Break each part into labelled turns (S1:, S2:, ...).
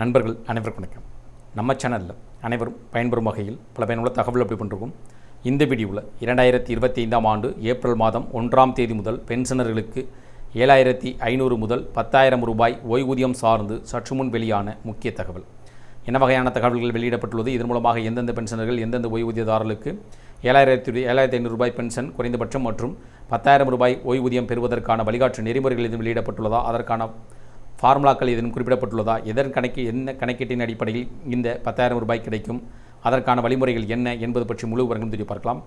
S1: நண்பர்கள் அனைவருக்கும் வணக்கம். நம்ம சேனலில் அனைவரும் பயன்பெறும் வகையில் பல பயனுள்ள தகவல் அப்படி பண்ணிருக்கோம் இந்த வீடியோவில் இரண்டாயிரத்தி இருபத்தி ஐந்தாம் ஆண்டு ஏப்ரல் மாதம் ஒன்றாம் தேதி முதல் பென்ஷனர்களுக்கு ஏழாயிரத்தி ஐநூறு முதல் பத்தாயிரம் ரூபாய் ஓய்வூதியம் சார்ந்து சற்று முன் வெளியான முக்கிய தகவல். என்ன வகையான தகவல்கள் வெளியிடப்பட்டுள்ளது? இதன் மூலமாக எந்தெந்த பென்ஷனர்கள் எந்தெந்த ஓய்வூதியதாரர்களுக்கு ஏழாயிரத்தி ஏழாயிரத்தி ஐநூறு ரூபாய் பென்ஷன் குறைந்தபட்சம் மற்றும் பத்தாயிரம் ரூபாய் ஓய்வூதியம் பெறுவதற்கான வழிகாட்டு நெறிமுறைகள் எதுவும் வெளியிடப்பட்டுள்ளதா? அதற்கான ஃபார்முலாக்கள் எதுவும் குறிப்பிடப்பட்டுள்ளதா? எதன் கணக்கு என்ன கணக்கீட்டின் அடிப்படையில் இந்த பத்தாயிரம் ரூபாய் கிடைக்கும்? அதற்கான வழிமுறைகள் என்ன என்பது பற்றி முழு விவரங்களும் தெரிய பார்க்கலாம்.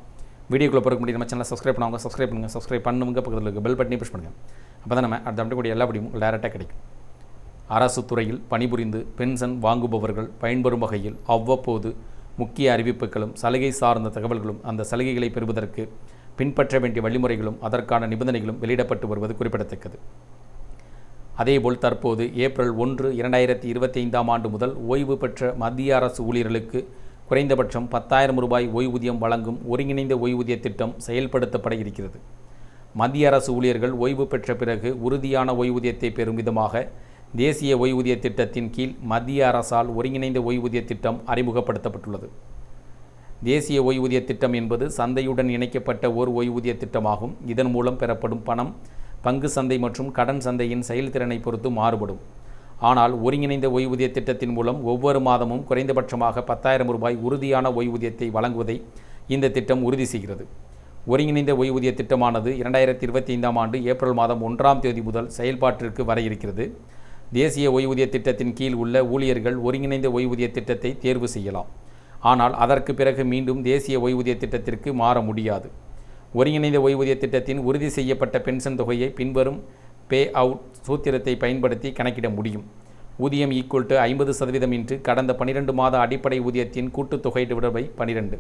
S1: வீடியோக்குள்ளே போகிற முடியும் நம்ம சேனலை சப்ஸ்கிரைப் பண்ணுவாங்க சப்ஸ்கிரைப் பண்ணுங்கள் சப்ஸ்கிரைப் பண்ணுங்க பக்கத்தில் இருக்க பெல் பட்டனே ப்ரெஸ் பண்ணுங்கள் அப்போ தான் நம்ம அடுத்த அப்படி எல்லா படியும் டேரெக்டாக கிடைக்கும். அரசு துறையில் பணிபுரிந்து பென்ஷன் வாங்குபவர்கள் பயன்பெறும் வகையில் அவ்வப்போது முக்கிய அறிவிப்புகளும் சலுகை சார்ந்த தகவல்களும் அந்த சலுகைகளை பெறுவதற்கு பின்பற்ற வேண்டிய வழிமுறைகளும் அதற்கான நிபந்தனைகளும் வெளியிடப்பட்டு வருவது குறிப்பிடத்தக்கது. அதேபோல் தற்போது ஏப்ரல் ஒன்று இரண்டாயிரத்தி இருபத்தி ஐந்தாம் ஆண்டு முதல் ஓய்வு பெற்ற மத்திய அரசு ஊழியர்களுக்கு குறைந்தபட்சம் பத்தாயிரம் ரூபாய் ஓய்வூதியம் வழங்கும் ஒருங்கிணைந்த ஓய்வூதிய திட்டம் செயல்படுத்தப்பட இருக்கிறது. மத்திய அரசு ஊழியர்கள் ஓய்வு பெற்ற பிறகு உறுதியான ஓய்வூதியத்தை பெறும் விதமாக தேசிய ஓய்வூதிய திட்டத்தின் கீழ் மத்திய அரசால் ஒருங்கிணைந்த ஓய்வூதிய திட்டம் அறிமுகப்படுத்தப்பட்டுள்ளது. தேசிய ஓய்வூதிய திட்டம் என்பது சந்தையுடன் இணைக்கப்பட்ட ஓர் ஓய்வூதிய திட்டமாகும். இதன் மூலம் பெறப்படும் பணம் பங்கு சந்தை மற்றும் கடன் சந்தையின் செயல்திறனை பொறுத்து மாறுபடும். ஆனால் ஒருங்கிணைந்த ஓய்வூதிய திட்டத்தின் மூலம் ஒவ்வொரு மாதமும் குறைந்தபட்சமாக பத்தாயிரம் ரூபாய் உறுதியான ஓய்வூதியத்தை வழங்குவதை இந்த திட்டம் உறுதி செய்கிறது. ஒருங்கிணைந்த ஓய்வூதிய திட்டமானது இரண்டாயிரத்தி இருபத்தி ஐந்தாம் ஆண்டு ஏப்ரல் மாதம் ஒன்றாம் தேதி முதல் செயல்பாட்டிற்கு வர இருக்கிறது. தேசிய ஓய்வூதிய திட்டத்தின் கீழ் உள்ள ஊழியர்கள் ஒருங்கிணைந்த ஓய்வூதிய திட்டத்தை தேர்வு செய்யலாம். ஆனால் அதற்கு பிறகு மீண்டும் தேசிய ஓய்வூதிய திட்டத்திற்கு மாற முடியாது. ஒருங்கிணைந்த ஓய்வூதிய திட்டத்தின் உறுதி செய்யப்பட்ட பென்ஷன் தொகையை பின்வரும் பே அவுட் சூத்திரத்தை பயன்படுத்தி கணக்கிட முடியும். ஊதியம் ஈக்குவல் டு ஐம்பது சதவீதம் இன்று கடந்த பனிரெண்டு மாத அடிப்படை ஊதியத்தின் கூட்டுத்தொகை டிவைட் பை பனிரெண்டு.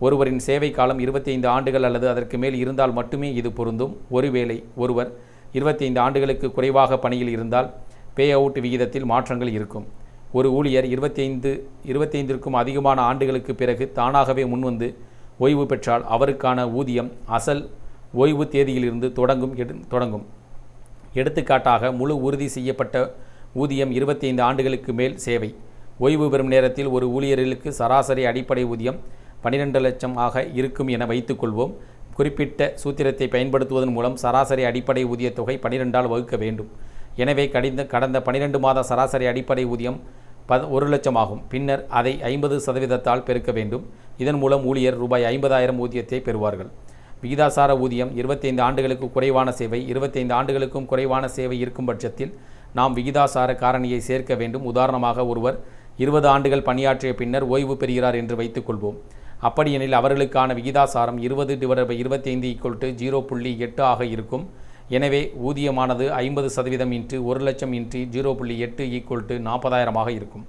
S1: ஒருவரின் சேவை காலம் இருபத்தைந்து ஆண்டுகள் அல்லது அதற்கு மேல் இருந்தால் மட்டுமே இது பொருந்தும். ஒருவேளை ஒருவர் இருபத்தி ஐந்து ஆண்டுகளுக்கு குறைவாக பணியில் இருந்தால் பே அவுட் விகிதத்தில் மாற்றங்கள் இருக்கும். ஒரு ஊழியர் இருபத்தைந்து இருபத்தைந்திற்கும் அதிகமான ஆண்டுகளுக்கு பிறகு தானாகவே முன்வந்து ஓய்வு பெற்றால் அவருக்கான ஊதியம் அசல் ஓய்வு தேதியிலிருந்து தொடங்கும் எடு தொடங்கும். எடுத்துக்காட்டாக முழு உறுதி செய்யப்பட்ட ஊதியம் இருபத்தி ஐந்து ஆண்டுகளுக்கு மேல் சேவை. ஓய்வு பெறும் நேரத்தில் ஒரு ஊழியர்களுக்கு சராசரி அடிப்படை ஊதியம் பன்னிரெண்டு லட்சம் ஆக இருக்கும் என வைத்துக்கொள்வோம் குறிப்பிட்ட சூத்திரத்தை பயன்படுத்துவதன் மூலம் சராசரி அடிப்படை ஊதிய தொகை பனிரெண்டால் வகுக்க வேண்டும். எனவே கடிந்த கடந்த பனிரெண்டு மாத சராசரி அடிப்படை ஊதியம் ப ஒரு லட்சம் ஆகும். பின்னர் அதை ஐம்பது சதவீதத்தால் பெருக்க வேண்டும். இதன் மூலம் ஊழியர் ரூபாய் ஐம்பதாயிரம் ஊதியத்தை பெறுவார்கள். விகிதாசார ஊதியம் இருபத்தைந்து ஆண்டுகளுக்கு குறைவான சேவை இருபத்தைந்து ஆண்டுகளுக்கும் குறைவான சேவை இருக்கும் பட்சத்தில் நாம் விகிதாசார காரணியை சேர்க்க வேண்டும். உதாரணமாக ஒருவர் இருபது ஆண்டுகள் பணியாற்றிய பின்னர் ஓய்வு பெறுகிறார் என்று வைத்துக்கொள்வோம் அப்படியெனில் அவர்களுக்கான விகிதாசாரம் இருபது டிவைட் பை இருபத்தி ஈக்குவல் டு ஜீரோ புள்ளி எட்டு ஆக இருக்கும். எனவே ஊதியமானது ஐம்பது சதவீதம் இன்ட்டு ஒரு லட்சம் இன்ட்டு ஜீரோ புள்ளி எட்டு ஈக்குவல் டு நாற்பதாயிரமாக இருக்கும்.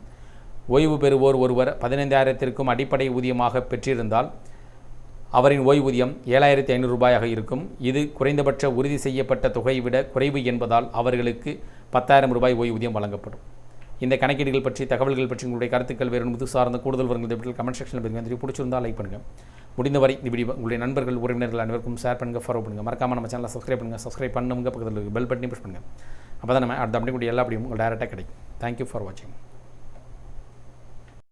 S1: ஓய்வு பெறுவோர் ஒருவர் பதினைந்தாயிரத்திற்கும் அடிப்படை ஊதியமாக பெற்றிருந்தால் அவரின் ஓய்வூதியம் ஏழாயிரத்தி ஐநூறு ரூபாயாக இருக்கும். இது குறைந்தபட்ச உறுதி செய்யப்பட்ட தொகையை விட குறைவு என்பதால் அவர்களுக்கு பத்தாயிரம் ரூபாய் ஓய்வூதியம் வழங்கப்படும். இந்த கணக்கீடுகள் பற்றி தகவல்கள் பற்றி உங்களுடைய கருத்துக்கள் வேறு முது சார்ந்த கூடுதல் வரங்கள் கமெண்ட் செக்ஷனில் பற்றி பிடிச்சிருந்தால் லைக் பண்ணுங்கள் முடிந்தவரை இந்த வீடியோ உங்களுடைய நண்பர்கள் உறவினர்கள் அனைவருக்கும் ஷேர் பண்ணுங்கள் ஃபாலோ பண்ணுங்கள் மறக்காமல் நம்ம சேனலை சப்ஸ்கிரைப் பண்ணுங்கள் சப்ஸ்கிரைப் பண்ணுங்க பக்கத்தில் பெல் பட்டனி ப்ரெஸ் பண்ணுங்கள் அப்போ தான் நம்ம அடுத்த அப்படி எல்லா அப்படியும் உங்களுக்கு டேரெக்டாக கிடைக்கும். தேங்க்யூ ஃபார் வாட்சிங்